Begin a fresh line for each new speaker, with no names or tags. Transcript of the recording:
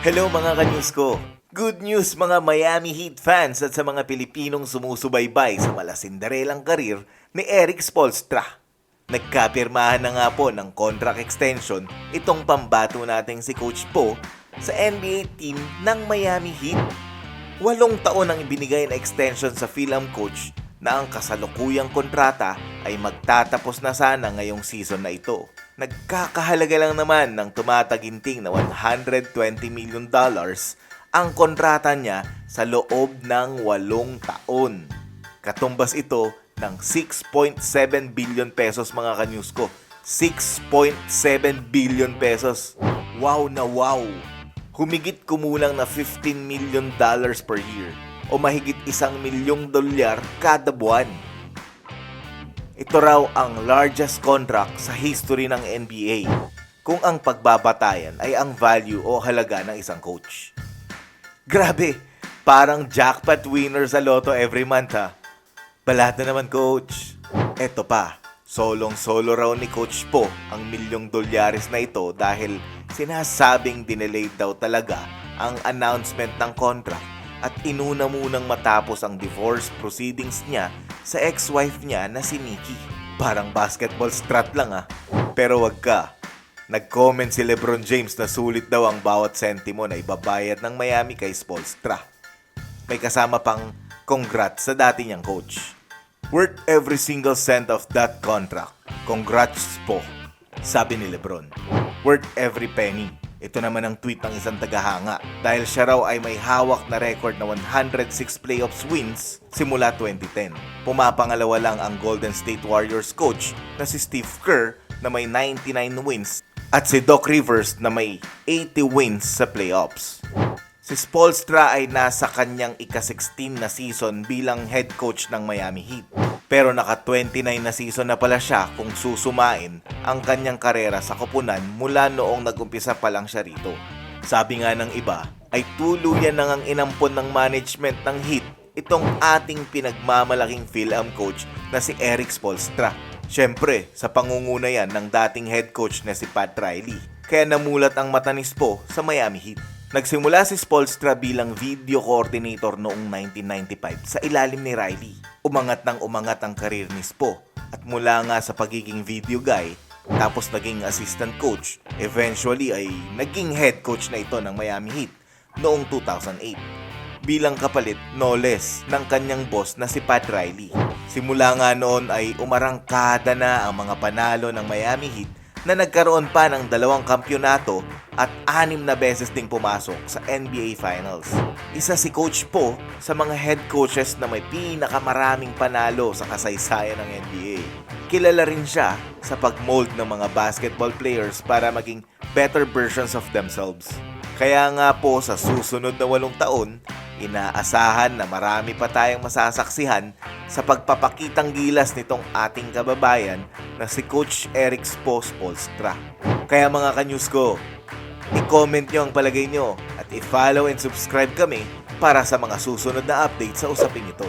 Hello mga kanyus ko! Good news mga Miami Heat fans at sa mga Pilipinong sumusubaybay sa malasindarelang karir ni Eric Spolstra. Nagkapirmahan na nga po ng contract extension itong pambato nating si Coach Po sa NBA team ng Miami Heat. Walong taon ang ibinigay na extension sa Philam Coach na ang kasalukuyang kontrata ay magtatapos na sana ngayong season na ito. Nagkakahalaga lang naman ng tumataginting na 120 million dollars ang kontrata niya sa loob ng walong taon. Katumbas ito ng 6.7 billion pesos mga kanyus ko. 6.7 billion pesos. Wow na wow! Humigit kumulang na 15 million dollars per year o mahigit isang milyong dolyar kada buwan. Ito raw ang largest contract sa history ng NBA kung ang pagbabatayan ay ang value o halaga ng isang coach. Grabe, parang jackpot winner sa loto every month ha. Balata naman coach. Eto pa, solong-solo raw ni Coach Po ang milyong dolyares na ito dahil sinasabing dinelayed daw talaga ang announcement ng contract at inuna munang matapos ang divorce proceedings niya sa ex-wife niya na si Nikki. Parang basketball strat lang ah. Pero wag ka. Nag-comment si Lebron James na sulit daw ang bawat sentimo na ibabayad ng Miami kay Spolstra. May kasama pang congrats sa dati niyang coach. Worth every single cent of that contract. Congrats po, sabi ni Lebron. Worth every penny. Ito naman ang tweet ng isang tagahanga dahil siya raw ay may hawak na record na 106 playoffs wins simula 2010. Pumapangalawa lang ang Golden State Warriors coach na si Steve Kerr na may 99 wins at si Doc Rivers na may 80 wins sa playoffs. Si Spolstra ay nasa kanyang ika-16 na season bilang head coach ng Miami Heat. Pero naka-29 na season na pala siya kung susumain ang kanyang karera sa koponan mula noong nag-umpisa pa lang siya rito. Sabi nga ng iba, ay tuluyan nang ang inampon ng management ng Heat itong ating pinagmamalaking Phil-Am coach na si Eric Spolstra. Siyempre, sa pangunguna yan ng dating head coach na si Pat Riley. Kaya namulat ang mata ni Spo sa Miami Heat. Nagsimula si Spolstra bilang video coordinator noong 1995 sa ilalim ni Riley. Umangat ng umangat ang karir ni Spo at mula nga sa pagiging video guy, tapos naging assistant coach, eventually ay naging head coach na ito ng Miami Heat noong 2008 bilang kapalit no less ng kanyang boss na si Pat Riley. Simula nga noon ay umarangkada na ang mga panalo ng Miami Heat na nagkaroon pa ng dalawang kampyonato at anim na beses ding pumasok sa NBA Finals. Isa si Coach Po sa mga head coaches na may pinakamaraming panalo sa kasaysayan ng NBA. Kilala rin siya sa pagmold ng mga basketball players para maging better versions of themselves. Kaya nga po sa susunod na walong taon, inaasahan na marami pa tayong masasaksihan sa pagpapakitang gilas nitong ating kababayan na si Coach Eric Spo Spolstra. Kaya mga kanyus ko, i-comment nyo ang palagay nyo at i-follow and subscribe kami para sa mga susunod na update sa usaping ito.